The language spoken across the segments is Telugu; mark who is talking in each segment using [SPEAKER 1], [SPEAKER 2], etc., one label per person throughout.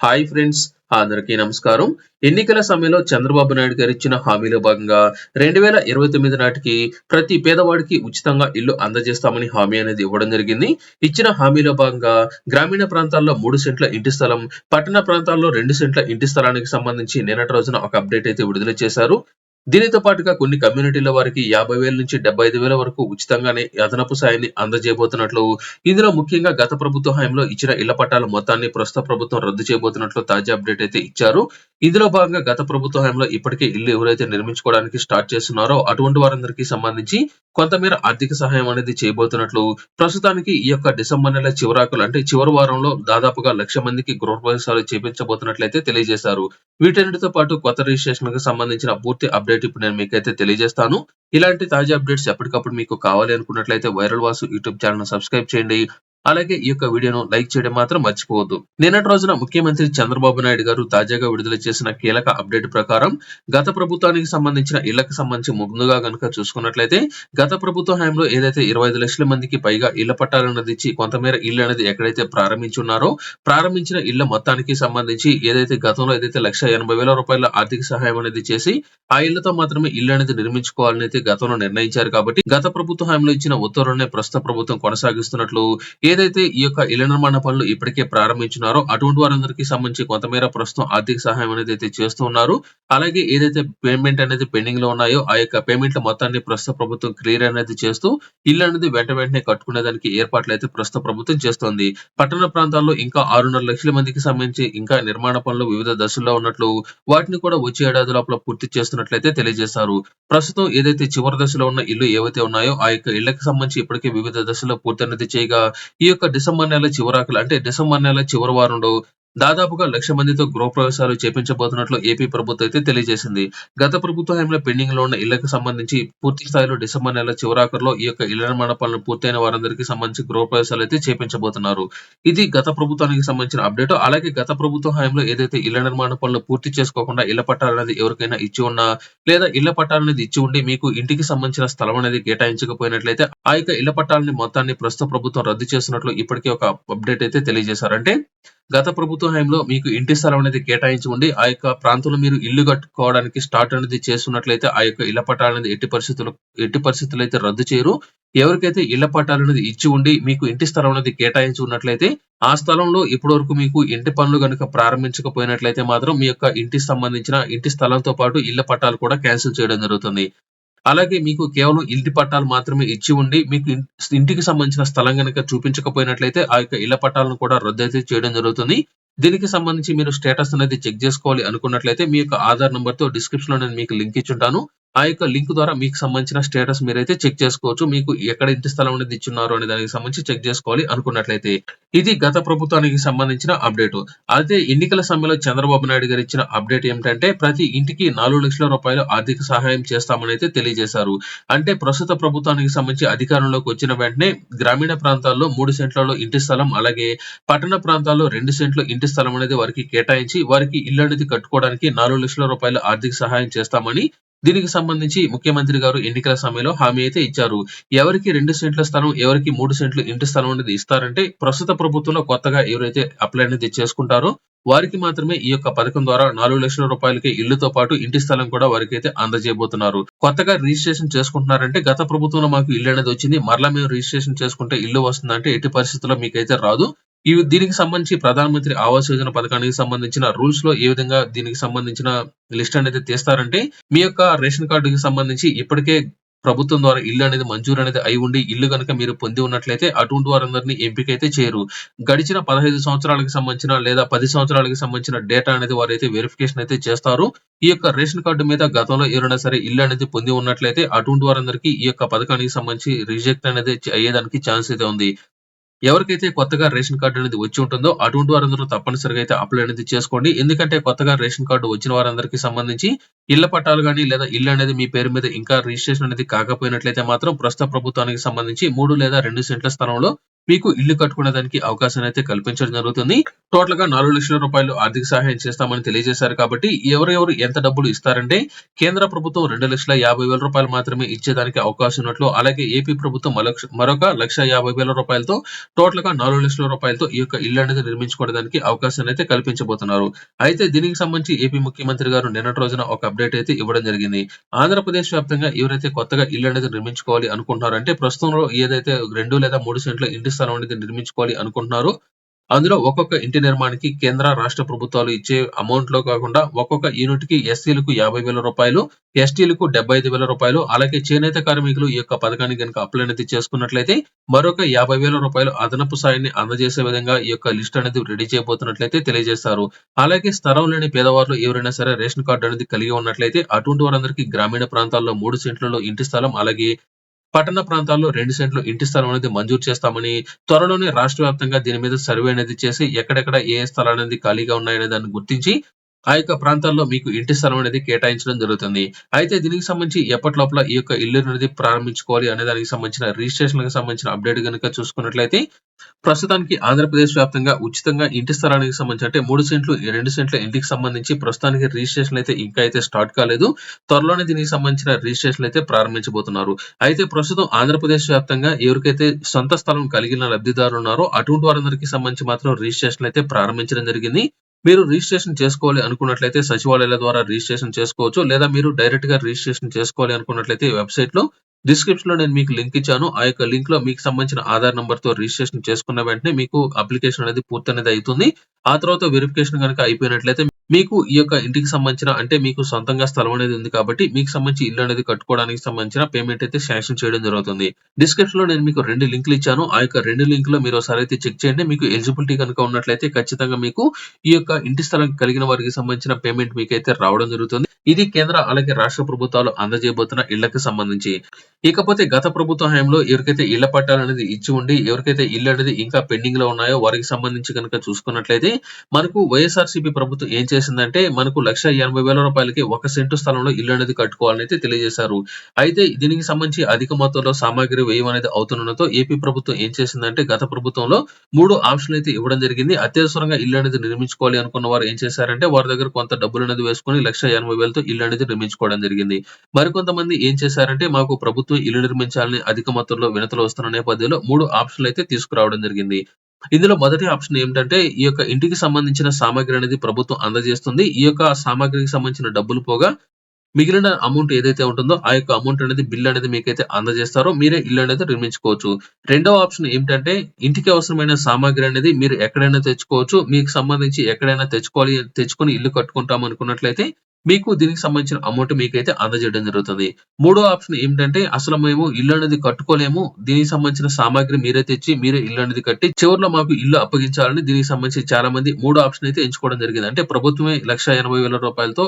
[SPEAKER 1] హాయ్ ఫ్రెండ్స్ అందరికీ నమస్కారం. ఎన్నికల సమయంలో చంద్రబాబు నాయుడు గారు ఇచ్చిన హామీలో భాగంగా రెండు వేల ఇరవై తొమ్మిది నాటికి ప్రతి పేదవాడికి ఉచితంగా ఇల్లు అందజేస్తామని హామీ అనేది ఇవ్వడం జరిగింది. ఇచ్చిన హామీలో భాగంగా గ్రామీణ ప్రాంతాల్లో మూడు సెంట్ల ఇంటి స్థలం పట్టణ ప్రాంతాల్లో రెండు సెంట్ల ఇంటి స్థలానికి సంబంధించి నిన్నటి రోజున ఒక అప్డేట్ అయితే విడుదల చేశారు. దీనితో పాటుగా కొన్ని కమ్యూనిటీల వారికి యాభై వేల నుంచి డెబ్బై ఐదు వేల వరకు ఉచితంగానే అదనపు సాయాన్ని అందజేయబోతున్నట్లు ఇందులో ముఖ్యంగా గత ప్రభుత్వ హయాంలో ఇచ్చిన ఇళ్ళ పట్టాల మొత్తాన్ని ప్రస్తుత ప్రభుత్వం రద్దు చేయబోతున్నట్లు తాజా అప్డేట్ అయితే ఇచ్చారు. ఇందులో భాగంగా గత ప్రభుత్వ హయాంలో ఇప్పటికే ఇల్లు ఎవరైతే నిర్మించుకోవడానికి స్టార్ట్ చేస్తున్నారో అటువంటి వారందరికీ సంబంధించి కొంతమేర ఆర్థిక సహాయం అనేది చేయబోతున్నట్లు ప్రస్తుతానికి ఈ యొక్క డిసెంబర్ నెల చివరాకులు అంటే చివరి వారంలో దాదాపుగా లక్ష మందికి గృహప్రవేశాలు చేపించబోతున్నట్లయితే తెలియజేశారు. వీటన్నిటితో పాటు కొత్త రిజిస్ట్రేషన్కి సంబంధించిన పూర్తి అప్డేట్ ఇప్పుడు నేను మీకైతే తెలియజేస్తాను. ఇలాంటి తాజా అప్డేట్స్ ఎప్పటికప్పుడు మీకు కావాలి అనుకున్నట్లయితే viral Vasu YouTube channel subscribe చేయండి. అలాగే ఈ యొక్క వీడియోను లైక్ చేయడం మాత్రం మర్చిపోవద్దు. నిన్నటి రోజున ముఖ్యమంత్రి చంద్రబాబు నాయుడు గారు తాజాగా విడుదల చేసిన కీలక అప్డేట్ ప్రకారం గత ప్రభుత్వానికి సంబంధించిన ఇళ్ళకు సంబంధించి ముందుగా గనుక చూసుకున్నట్లయితే గత ప్రభుత్వ హయాంలో ఏదైతే ఇరవై ఐదు లక్షల మందికి పైగా ఇళ్ళ పట్టాలన్నది ఇచ్చి కొంతమేర ఇల్లు అనేది ఎక్కడైతే ప్రారంభించున్నారో ప్రారంభించిన ఇళ్ళ మొత్తానికి సంబంధించి ఏదైతే గతంలో ఏదైతే లక్ష ఎనభై వేల రూపాయల ఆర్థిక సహాయం అనేది చేసి ఆ ఇళ్ళతో మాత్రమే ఇల్లు అనేది నిర్మించుకోవాలని అయితే గతంలో నిర్ణయించారు కాబట్టి గత ప్రభుత్వ హయాంలో ఇచ్చిన ఉత్తర్వులనే ప్రస్తుత ప్రభుత్వం కొనసాగిస్తున్నట్లు ఏదైతే ఈ యొక్క ఇళ్ళ నిర్మాణ పనులు ఇప్పటికే ప్రారంభించినారో అటువంటి వారందరికీ సంబంధించి కొంతమేర ప్రస్తుతం ఆర్థిక సహాయం అనేది అయితే చేస్తూ ఉన్నారు. అలాగే ఏదైతే పేమెంట్ అనేది పెండింగ్లో ఉన్నాయో ఆ యొక్క పేమెంట్ల మొత్తాన్ని ప్రస్తుత ప్రభుత్వం క్లియర్ అనేది చేస్తూ ఇల్లు అనేది వెంట వెంటనే కట్టుకునేదానికి ఏర్పాట్లు అయితే ప్రస్తుత ప్రభుత్వం చేస్తోంది. పట్టణ ప్రాంతాల్లో ఇంకా ఆరున్నర లక్షల మందికి సంబంధించి ఇంకా నిర్మాణ పనులు వివిధ దశల్లో ఉన్నట్లు వాటిని కూడా వచ్చే ఏడాది లోపల పూర్తి చేస్తున్నట్లయితే తెలియజేశారు. ప్రస్తుతం ఏదైతే చివరి దశలో ఉన్న ఇల్లు ఏవైతే ఉన్నాయో ఆ యొక్క ఇళ్ళకు సంబంధించి ఇప్పటికే వివిధ దశల్లో పూర్తి అనేది చేయగా ఈ యొక్క డిసెంబర్ నెల చివరాకులు అంటే డిసెంబర్ నెల చివరి వారంలో దాదాపుగా లక్ష మందితో గృహప్రవేశాలు చేపించబోతున్నట్లు ఏపీ ప్రభుత్వం అయితే తెలియజేసింది. గత ప్రభుత్వ హయాంలో పెండింగ్లో ఉన్న ఇళ్ళకు సంబంధించి పూర్తి స్థాయిలో డిసెంబర్ నెల చివరాఖరులో ఈ యొక్క ఇళ్ళ నిర్మాణ పనులు పూర్తయిన వారందరికీ సంబంధించి గృహప్రవేశాలు అయితే చేపించబోతున్నారు. ఇది గత ప్రభుత్వానికి సంబంధించిన అప్డేట్. అలాగే గత ప్రభుత్వ హయాంలో ఏదైతే ఇళ్ళ నిర్మాణ పనులు పూర్తి చేసుకోకుండా ఇళ్ళ పట్టాలు అనేది ఎవరికైనా ఇచ్చి ఉన్నా లేదా ఇళ్ళ పట్టాలు అనేది ఇచ్చి ఉండి మీకు ఇంటికి సంబంధించిన స్థలం అనేది కేటాయించకపోయినట్లయితే ఆ యొక్క ఇళ్ళ పట్టాలని మొత్తాన్ని ప్రస్తుత ప్రభుత్వం రద్దు చేస్తున్నట్లు ఇప్పటికే ఒక అప్డేట్ అయితే తెలియజేశారు అంటే గత ప్రభుత్వ హయాంలో మీకు ఇంటి స్థలం అనేది కేటాయించి ఉండి ఆ యొక్క ప్రాంతంలో మీరు ఇల్లు కట్టుకోవడానికి స్టార్ట్ అనేది చేస్తున్నట్లయితే ఆ యొక్క ఇళ్ళ పట్టాలు అనేది ఎట్టి పరిస్థితులు ఎట్టి పరిస్థితులు అయితే రద్దు చేయరు. ఎవరికైతే ఇళ్ళ పట్టాలు అనేది ఇచ్చి ఉండి మీకు ఇంటి స్థలం అనేది కేటాయించి ఉన్నట్లయితే ఆ స్థలంలో ఇప్పటి వరకు మీకు ఇంటి పనులు కనుక ప్రారంభించకపోయినట్లయితే మాత్రం మీ యొక్క ఇంటికి సంబంధించిన ఇంటి స్థలంతో పాటు ఇళ్ళ పట్టాలు కూడా క్యాన్సిల్ చేయడం జరుగుతుంది. అలాగే మీకు కేవలం ఇంటి పట్టాలు మాత్రమే ఇచ్చి ఉండి మీకు ఇంటికి సంబంధించిన స్థలం కనుక చూపించకపోయినట్లయితే ఆ యొక్క ఇళ్ళ పట్టాలను కూడా రద్దు అయితే చేయడం జరుగుతుంది. దీనికి సంబంధించి మీరు స్టేటస్ అనేది చెక్ చేసుకోవాలి అనుకున్నట్లయితే మీ యొక్క ఆధార్ నంబర్తో డిస్క్రిప్షన్లో నేను మీకు లింక్ ఇచ్చుంటాను. ఆ యొక్క లింక్ ద్వారా మీకు సంబంధించిన స్టేటస్ మీరైతే చెక్ చేసుకోవచ్చు. మీకు ఎక్కడ ఇంటి స్థలం అనేది ఇచ్చున్నారు అనే దానికి సంబంధించి చెక్ చేసుకోవాలి అనుకున్నట్లయితే. ఇది గత ప్రభుత్వానికి సంబంధించిన అప్డేట్. అయితే ఎన్నికల సమయంలో చంద్రబాబు నాయుడు గారు ఇచ్చిన అప్డేట్ ఏమిటంటే ప్రతి ఇంటికి నాలుగు లక్షల రూపాయలు ఆర్థిక సహాయం చేస్తామని అయితే తెలియజేశారు. అంటే ప్రస్తుత ప్రభుత్వానికి సంబంధించి అధికారంలోకి వచ్చిన వెంటనే గ్రామీణ ప్రాంతాల్లో మూడు సెంట్లలో ఇంటి స్థలం అలాగే పట్టణ ప్రాంతాల్లో రెండు సెంట్లు ఇంటి స్థలం అనేది వారికి కేటాయించి వారికి ఇల్లు అనేది కట్టుకోవడానికి నాలుగు లక్షల రూపాయల ఆర్థిక సహాయం చేస్తామని దీనికి సంబంధించి ముఖ్యమంత్రి గారు ఎన్నికల సమయంలో హామీ అయితే ఇచ్చారు. ఎవరికి రెండు సెంట్ల స్థలం ఎవరికి మూడు సెంట్లు ఇంటి స్థలం అనేది ఇస్తారంటే ప్రస్తుత ప్రభుత్వంలో కొత్తగా ఎవరైతే అప్లై అనేది చేసుకుంటారో వారికి మాత్రమే ఈ యొక్క పథకం ద్వారా నాలుగు లక్షల రూపాయలకి ఇల్లుతో పాటు ఇంటి స్థలం కూడా వారికి అయితే అందజేయబోతున్నారు. కొత్తగా రిజిస్ట్రేషన్ చేసుకుంటున్నారంటే గత ప్రభుత్వంలో మాకు ఇల్లు అనేది వచ్చింది మరలా మేము రిజిస్ట్రేషన్ చేసుకుంటే ఇల్లు వస్తుందంటే ఎట్టి పరిస్థితుల్లో మీకైతే రాదు. ఇవి దీనికి సంబంధించి ప్రధానమంత్రి ఆవాస్ యోజన పథకానికి సంబంధించిన రూల్స్లో ఏ విధంగా దీనికి సంబంధించిన లిస్ట్ అనేది తీస్తారంటే మీ యొక్క రేషన్ కార్డుకి సంబంధించి ఇప్పటికే ప్రభుత్వం ద్వారా ఇల్లు అనేది మంజూరు అనేది అయి ఉండి ఇల్లు కనుక మీరు పొంది ఉన్నట్లయితే అటువంటి వారందరినీ ఎంపిక అయితే చేయరు. గడిచిన పదహైదు సంవత్సరాలకు సంబంధించిన లేదా పది సంవత్సరాలకు సంబంధించిన డేటా అనేది వారైతే వెరిఫికేషన్ అయితే చేస్తారు. ఈ యొక్క రేషన్ కార్డు మీద గతంలో ఎవరైనా సరే ఇల్లు అనేది పొంది ఉన్నట్లయితే అటువంటి వారందరికీ ఈ యొక్క పథకానికి సంబంధించి రిజెక్ట్ అనేది అయ్యేదానికి ఛాన్స్ అయితే ఉంది. ఎవరికైతే కొత్తగా రేషన్ కార్డు అనేది వచ్చి ఉంటుందో అటువంటి వారందరూ తప్పనిసరిగా అయితే అప్లై అనేది చేసుకోండి. ఎందుకంటే కొత్తగా రేషన్ కార్డు వచ్చిన వారందరికీ సంబంధించి ఇళ్ళ పట్టాలు కానీ లేదా ఇల్లు అనేది మీ పేరు మీద ఇంకా రిజిస్ట్రేషన్ అనేది కాకపోయినట్లయితే మాత్రం ప్రస్తుత ప్రభుత్వానికి సంబంధించి మూడు లేదా రెండు సెంట్ల స్థలంలో మీకు ఇల్లు కట్టుకునేదానికి అవకాశాన్ని అయితే కల్పించడం జరుగుతుంది. టోటల్గా నాలుగు లక్షల రూపాయలు ఆర్థిక సహాయం చేస్తామని తెలియజేశారు కాబట్టి ఎవరెవరు ఎంత డబ్బులు ఇస్తారంటే కేంద్ర ప్రభుత్వం 2,50,000 రూపాయలు మాత్రమే ఇచ్చేదానికి అవకాశం ఉన్నట్లు అలాగే ఏపీ ప్రభుత్వం మరొక లక్ష యాభై వేల రూపాయలతో టోటల్‌గా 4,00,000 రూపాయలతో ఈ యొక్క ఇల్లు అనేది నిర్మించుకోవడానికి అవకాశాన్ని అయితే కల్పించబోతున్నారు. అయితే దీనికి సంబంధించి ఏపీ ముఖ్యమంత్రి గారు నిన్నటి రోజున ఒక అప్డేట్ అయితే ఇవ్వడం జరిగింది. ఆంధ్రప్రదేశ్ వ్యాప్తంగా ఎవరైతే కొత్తగా ఇల్లు అనేది నిర్మించుకోవాలి అనుకుంటున్నారంటే ప్రస్తుతంలో ఏదైతే రెండు లేదా మూడు సెంట్ల ఇంటి స్థలం అనేది నిర్మించుకోవాలి అనుకుంటున్నారు. అందులో ఒక్కొక్క ఇంటి నిర్మాణానికి కేంద్ర, రాష్ట్ర ప్రభుత్వాలు ఇచ్చే అమౌంట్లో కాకుండా ఒక్కొక్క యూనిట్‌కి ఎస్సీలకు 50,000 రూపాయలు, ఎస్టీలకు 75,000 రూపాయలు అలాగే చేనేత కార్మికులు ఈ యొక్క పథకానికి కనుక అప్లై అనేది చేసుకున్నట్లయితే మరొక యాభై వేల రూపాయలు అదనపు సాయాన్ని అందజేసే విధంగా ఈ యొక్క లిస్ట్ అనేది రెడీ చేయబోతున్నట్లయితే తెలియజేస్తారు. అలాగే స్థలం లేని పేదవారు ఎవరైనా సరే రేషన్ కార్డు అనేది కలిగి ఉన్నట్లయితే అటువంటి వారందరికీ గ్రామీణ ప్రాంతాల్లో మూడు సెంట్లలో ఇంటి స్థలం అలాగే పట్టణ ప్రాంతాల్లో రెండు సెంట్లు ఇంటి స్థలం అనేది మంజూరు చేస్తామని త్వరలోనే రాష్ట్ర వ్యాప్తంగా దీని మీద సర్వే అనేది చేసి ఎక్కడెక్కడ ఏ స్థలాలు అనేది ఖాళీగా ఉన్నాయనే దాన్ని గుర్తించి ఆ యొక్క ప్రాంతాల్లో మీకు ఇంటి స్థలం అనేది కేటాయించడం జరుగుతుంది. అయితే దీనికి సంబంధించి ఎప్పటి లోపల ఈ యొక్క ఇల్లు అనేది ప్రారంభించుకోవాలి అనే దానికి సంబంధించిన రిజిస్ట్రేషన్‌కి సంబంధించిన అప్డేట్ గనుక చూసుకున్నట్లయితే ప్రస్తుతానికి ఆంధ్రప్రదేశ్ వ్యాప్తంగా ఉచితంగా ఇంటి స్థలానికి సంబంధించి అంటే మూడు సెంట్లు, రెండు సెంట్ల ఇంటికి సంబంధించి ప్రస్తుతానికి రిజిస్ట్రేషన్ అయితే ఇంకా అయితే స్టార్ట్ కాలేదు. త్వరలోనే దీనికి సంబంధించిన రిజిస్ట్రేషన్ అయితే ప్రారంభించబోతున్నారు. అయితే ప్రస్తుతం ఆంధ్రప్రదేశ్ వ్యాప్తంగా ఎవరికైతే సొంత స్థలం కలిగిన లబ్ధిదారులు ఉన్నారో అటువంటి వారందరికీ సంబంధించి మాత్రం రిజిస్ట్రేషన్ అయితే ప్రారంభించడం జరిగింది. మీరు రిజిస్ట్రేషన్ చేసుకోవాలి అనుకున్నట్లయితే సచివాలయాల ద్వారా రిజిస్ట్రేషన్ చేసుకోవచ్చు. లేదా మీరు డైరెక్ట్‌గా రిజిస్ట్రేషన్ చేసుకోవాలి అనుకున్నట్లయితే వెబ్‌సైట్‌లో డిస్క్రిప్షన్‌లో నేను మీకు లింక్ ఇచ్చాను. ఆ యొక్క లింక్‌లో మీకు సంబంధించిన ఆధార్ నంబర్‌తో రిజిస్ట్రేషన్ చేసుకున్న వెంటనే మీకు అప్లికేషన్ అనేది పూర్తనేది అవుతుంది ఆ తర్వాత వెరిఫికేషన్ కనుక అయిపోయినట్లయితే మీకు ఈ యొక్క ఇంటికి సంబంధించిన అంటే మీకు సొంతంగా స్థలం అనేది ఉంది కాబట్టి మీకు సంబంధించి ఇల్లు అనేది కట్టుకోవడానికి సంబంధించిన పేమెంట్ అయితే శాంక్షన్ చేయడం జరుగుతుంది. డిస్క్రిప్షన్‌లో నేను మీకు రెండు లింకులు ఇచ్చాను. ఆ యొక్క రెండు లింకులో మీరు ఒకసారి అయితే చెక్ చేయండి. మీకు ఎలిజిబిలిటీ కనుక ఉన్నట్లయితే ఖచ్చితంగా మీకు ఈ యొక్క ఇంటి స్థలం కలిగిన వారికి సంబంధించిన పేమెంట్ మీకైతే రావడం జరుగుతుంది. ఇది కేంద్ర అలాగే రాష్ట్ర ప్రభుత్వాలు అందజేయబోతున్న ఇళ్ళకు సంబంధించి. ఇకపోతే గత ప్రభుత్వ హయాంలో ఎవరికైతే ఇళ్ళ పట్టాలనేది ఇచ్చి ఉండి ఎవరికైతే ఇల్లు అనేది ఇంకా పెండింగ్లో ఉన్నాయో వారికి సంబంధించి గనుక చూసుకున్నట్లయితే మనకు వైఎస్ఆర్‌సీపీ ప్రభుత్వం ఏం చేసిందంటే మనకు లక్ష ఎనభై వేల రూపాయలకి ఒక సెంటు స్థలంలో ఇల్లు అనేది కట్టుకోవాలని అయితే తెలియజేశారు. అయితే దీనికి సంబంధించి అధిక మొత్తంలో సామాగ్రి వ్యయం అనేది ఏపీ ప్రభుత్వం ఏం చేసిందంటే గత ప్రభుత్వంలో మూడు ఆప్షన్‌లు అయితే ఇవ్వడం జరిగింది. అత్యవసరంగా ఇల్లు అనేది నిర్మించుకోవాలి అనుకున్న వారు ఏం చేశారంటే వారి దగ్గర కొంత డబ్బులు అనేది వేసుకొని 1,80,000తో ఇల్లు అనేది నిర్మించుకోవడం జరిగింది. మరికొంతమంది ఏం చేశారంటే మాకు ప్రభుత్వం ఇల్లు నిర్మించాలని అధిక మొత్తంలో వినతులు వస్తున్న నేపథ్యంలో మూడు ఆప్షన్‌లు అయితే తీసుకురావడం జరిగింది. ఇందులో మొదటి ఆప్షన్ ఏమిటంటే ఈ యొక్క ఇంటికి సంబంధించిన సామాగ్రి అనేది ప్రభుత్వం అందజేస్తుంది. ఈ యొక్క సామాగ్రికి సంబంధించిన డబ్బులు పోగా మిగిలిన అమౌంట్ ఏదైతే ఉంటుందో ఆ యొక్క అమౌంట్ అనేది బిల్ అనేది మీకైతే అందజేస్తారో మీరే ఇల్లు అనేది నిర్మించుకోవచ్చు. రెండవ ఆప్షన్ ఏమిటంటే ఇంటికి అవసరమైన సామాగ్రి అనేది మీరు ఎక్కడైనా తెచ్చుకోవచ్చు. మీకు సంబంధించి ఎక్కడైనా తెచ్చుకోవాలి తెచ్చుకొని ఇల్లు కట్టుకుంటాం అనుకున్నట్లయితే మీకు దీనికి సంబంధించిన అమౌంట్ మీకైతే అందజేయడం జరుగుతుంది. మూడో ఆప్షన్ ఏమిటంటే అసలు మేము ఇల్లు అనేది కట్టుకోలేము. దీనికి సంబంధించిన సామాగ్రి మీరే తెచ్చి మీరే ఇల్లు అనేది కట్టి చివర్లో మాకు ఇల్లు అప్పగించాలని దీనికి సంబంధించి చాలా మంది మూడో ఆప్షన్ అయితే ఎంచుకోవడం జరిగింది. అంటే ప్రభుత్వమే లక్ష ఎనభై వేల రూపాయలతో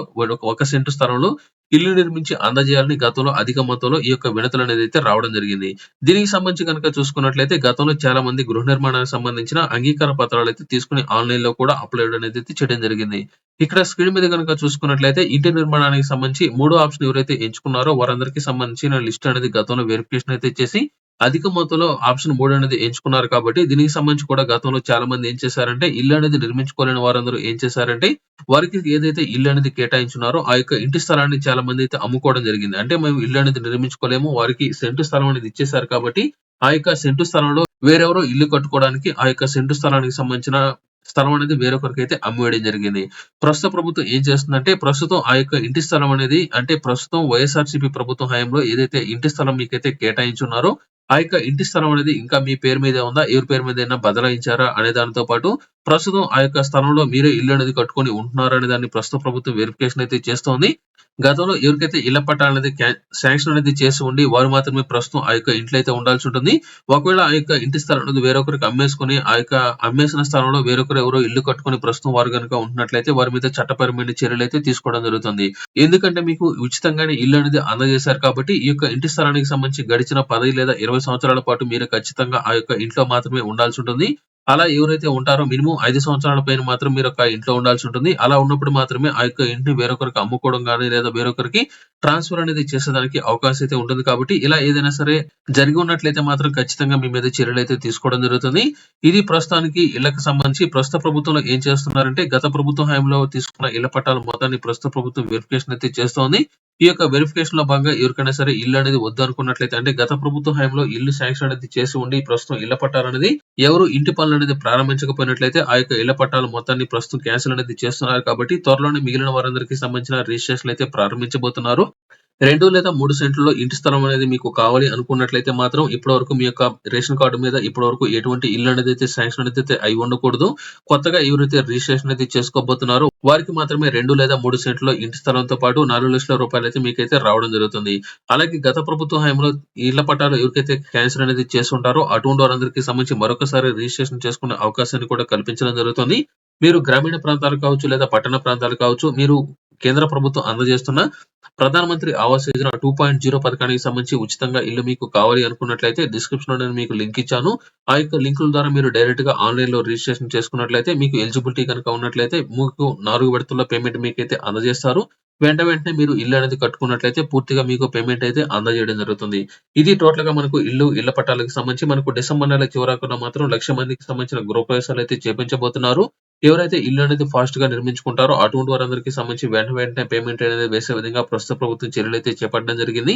[SPEAKER 1] ఒక సెంటు స్థలంలో ఇల్లు నిర్మించి అందజేయాలని గతంలో అధిక మొత్తంలో ఈ యొక్క వినతులు అనేది అయితే రావడం జరిగింది. దీనికి సంబంధించి కనుక చూసుకున్నట్లయితే గతంలో చాలా మంది గృహ నిర్మాణానికి సంబంధించిన అంగీకార పత్రాలు అయితే తీసుకొని ఆన్‌లైన్‌లో కూడా అప్‌లోడ్ అనేది అయితే చేయడం జరిగింది. ఇక్కడ స్క్రీన్ మీద గనుక చూసుకున్నట్లయితే ఇంటి నిర్మాణానికి సంబంధించి మూడో ఆప్షన్ ఎవరైతే ఎంచుకున్నారో వారందరికీ సంబంధించిన లిస్ట్ అనేది గతంలో వెరిఫికేషన్ అయితే చేసి అధిక మొత్తంలో ఆప్షన్ 3 అనేది ఎంచుకున్నారు కాబట్టి దీనికి సంబంధించి కూడా గతంలో చాలా మంది ఏం చేశారంటే ఇల్లు అనేది నిర్మించుకోలేని వారందరూ ఏం చేశారంటే వారికి ఏదైతే ఇల్లు అనేది కేటాయించున్నారో ఆ యొక్క ఇంటి స్థలాన్ని చాలా మంది అయితే అమ్ముకోవడం జరిగింది. అంటే మేము ఇల్లు అనేది నిర్మించుకోలేము. వారికి సెంటు స్థలం అనేది ఇచ్చేశారు కాబట్టి ఆ యొక్క సెంటు స్థలంలో వేరెవరో ఇల్లు కట్టుకోవడానికి ఆ యొక్క సెంటు స్థలానికి సంబంధించిన స్థలం అనేది వేరొకరికైతే అమ్మివేయడం జరిగింది. ప్రస్తుత ప్రభుత్వం ఏం చేస్తుందంటే ప్రస్తుతం ఆ యొక్క ఇంటి స్థలం అనేది అంటే ప్రస్తుతం వైఎస్ఆర్‌సీపీ ప్రభుత్వం హయాంలో ఏదైతే ఇంటి స్థలం మీకైతే కేటాయించున్నారో ఆ యొక్క ఇంటి స్థలం అనేది ఇంకా మీ పేరు మీదే ఉందా? ఎవరి పేరు మీదైనా బదలాయించారా? అనే దానితో పాటు ప్రస్తుతం ఆ యొక్క స్థలంలో మీరే ఇల్లు అనేది కట్టుకొని ఉంటున్నారా? అనే దాన్ని ప్రస్తుత ప్రభుత్వం వెరిఫికేషన్ అయితే చేస్తోంది. గతంలో ఎవరికైతే ఇళ్ళ పట్టాలు అనేది శాంక్షన్ అనేది చేసి ఉండి వారు మాత్రమే ప్రస్తుతం ఆ యొక్క ఇంట్లో అయితే ఉండాల్సి ఉంటుంది. ఒకవేళ ఆ యొక్క ఇంటి స్థలం అనేది వేరొకరికి అమ్మేసుకొని ఆ యొక్క అమ్మేసిన స్థలంలో వేరొకరు ఎవరో ఇల్లు కట్టుకొని ప్రస్తుతం వారు కనుక ఉంటున్నట్లయితే వారి మీద చట్టపరమైన చర్యలు అయితే తీసుకోవడం జరుగుతుంది. ఎందుకంటే మీకు ఉచితంగానే ఇల్లు అనేది అందజేశారు కాబట్టి ఈ యొక్క ఇంటి స్థలానికి సంబంధించి గడిచిన పది లేదా 20 సంవత్సరాల పాటు మీరు ఖచ్చితంగా ఆ యొక్క ఇంట్లో మాత్రమే ఉండాల్సి ఉంటుంది. అలా ఎవరైతే ఉంటారో మినిమం ఐదు సంవత్సరాల పైన మాత్రం మీరు ఒక ఇంట్లో ఉండాల్సి ఉంటుంది. అలా ఉన్నప్పుడు మాత్రమే ఆ యొక్క ఇంటిని వేరొకరికి అమ్ముకోవడం కానీ లేదా వేరొకరికి ట్రాన్స్‌ఫర్ అనేది చేసేదానికి అవకాశం అయితే ఉంటుంది కాబట్టి, ఇలా ఏదైనా సరే జరిగి ఉన్నట్లయితే మాత్రం ఖచ్చితంగా మీ మీద చర్యలు అయితే తీసుకోవడం జరుగుతుంది. ఇది ప్రస్తుతానికి ఇళ్ళకు సంబంధించి ప్రస్తుత ప్రభుత్వంలో ఏం చేస్తున్నారంటే, గత ప్రభుత్వం హయాంలో తీసుకున్న ఇళ్ళ పట్టాల మొత్తాన్ని ప్రస్తుత ప్రభుత్వం వెరిఫికేషన్ అయితే చేస్తోంది. ఈ యొక్క వెరిఫికేషన్లో భాగంగా ఎవరికైనా సరే ఇల్లు అనేది వద్దనుకున్నట్లయితే అంటే గత ప్రభుత్వ హయాంలో ఇల్లు శాంక్షన్ అనేది చేసి ఉండి ప్రస్తుతం ఇళ్ళ పట్టాలనేది ఎవరు ఇంటి పనులు పనులనేది ప్రారంభించకపోయినట్లయితే ఆ యొక్క ఇళ్ళ పట్టాల మొత్తాన్ని ప్రస్తుతం క్యాన్సిల్ అనేది చేస్తున్నారు కాబట్టి త్వరలోనే మిగిలిన వారందరికీ సంబంధించిన రిజిస్ట్రేషన్ అయితే ప్రారంభించబోతున్నారు. రెండు లేదా మూడు సెంట్లలో ఇంటి స్థలం అనేది మీకు కావాలి అనుకున్నట్లయితే మాత్రం ఇప్పటి వరకు మీ యొక్క రేషన్ కార్డు మీద ఇప్పటి వరకు ఎటువంటి ఇల్లు అనేది అయితే శాంక్షన్ అనేది అయితే అయి ఉండకూడదు. కొత్తగా ఎవరైతే రిజిస్ట్రేషన్ అయితే చేసుకోబోతున్నారో వారికి మాత్రమే రెండు లేదా మూడు సెంట్లలో ఇంటి స్థలంతో పాటు నాలుగు లక్షల రూపాయలు అయితే మీకైతే రావడం జరుగుతుంది. అలాగే గత ప్రభుత్వ హయాంలో ఇళ్ళ పట్టాలు ఎవరికైతే క్యాన్సిల్ అనేది చేస్తుంటారో అటువంటి వారందరికీ సంబంధించి మరొకసారి రిజిస్ట్రేషన్ చేసుకునే అవకాశాన్ని కూడా కల్పించడం జరుగుతుంది. మీరు గ్రామీణ ప్రాంతాలు కావచ్చు, లేదా పట్టణ ప్రాంతాలు కావచ్చు, మీరు కేంద్ర ప్రభుత్వం అందజేస్తున్న ప్రధాన మంత్రి ఆవాస్ యోజన 2.0 పథకానికి సంబంధించి ఉచితంగా ఇల్లు మీకు కావాలి అనుకున్నట్లయితే డిస్క్రిప్షన్‌లో నేను మీకు లింక్ ఇచ్చాను. ఆ యొక్క లింకుల ద్వారా మీరు డైరెక్ట్గా ఆన్లైన్లో రిజిస్ట్రేషన్ చేసుకున్నట్లయితే మీకు ఎలిజిబిలిటీ కనుక ఉన్నట్లయితే మీకు నాలుగు విడతల్లో పేమెంట్ మీకైతే అందజేస్తారు. వెంట వెంటనే మీరు ఇల్లు అనేది కట్టుకున్నట్లయితే పూర్తిగా మీకు పేమెంట్ అయితే అందజేయడం జరుగుతుంది. ఇది టోటల్గా మనకు ఇల్లు, ఇళ్ళ పట్టాలకు సంబంధించి మనకు డిసెంబర్ నెల చివరాకున్న మాత్రం లక్ష మందికి సంబంధించిన గృహప్రవేశాలు అయితే చేపించబోతున్నారు. ఎవరైతే ఇల్లు అనేది ఫాస్ట్‌గా నిర్మించుకుంటారో అటువంటి వారందరికీ సంబంధించి వెంట వెంటనే పేమెంట్ అనేది వేసే విధంగా ప్రస్తుత ప్రభుత్వం చర్యలు అయితే చేపట్టడం జరిగింది.